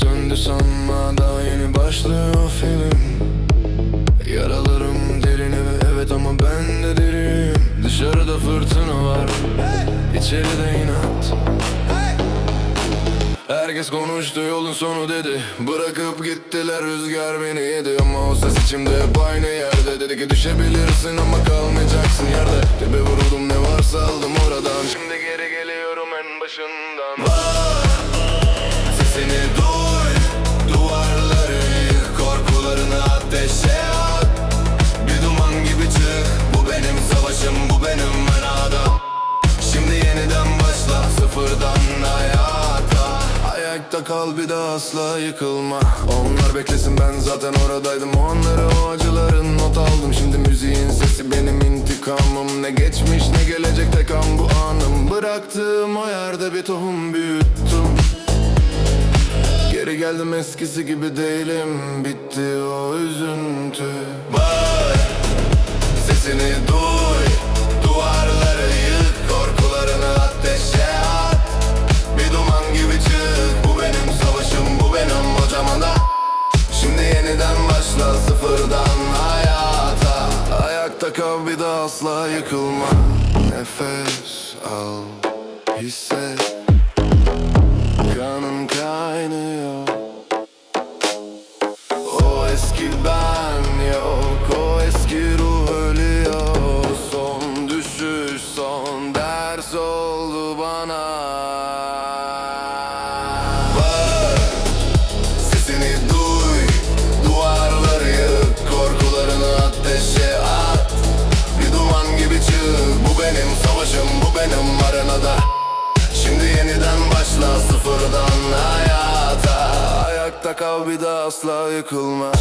söndü sanma daha yeni başlıyor film. Yaralarım derin evet, evet ama ben de derim Dışarıda fırtına var içeride inat. Herkes konuştu yolun sonu dedi. Bırakıp gittiler rüzgar beni yedi. Ama o ses içimde hep aynı yerde. Dedi ki düşebilirsin ama kalmayacaksın yerde. Dibe vuruldum ne varsa aldım oradan Kal bir daha asla yıkılma. Onlar beklesin ben zaten oradaydım. O anları o acıların not aldım. Şimdi müziğin sesi benim intikamım. Ne geçmiş ne gelecek tek an bu anım. Bıraktığım o yerde bir tohum büyüttüm. Geri geldim eskisi gibi değilim. Bitti o üzüntü. Bağır Sesini duy Ayakta kal bir daha asla yıkılma. Nefes al Hisset Kanın kaynıyor kal bir daha asla yıkılma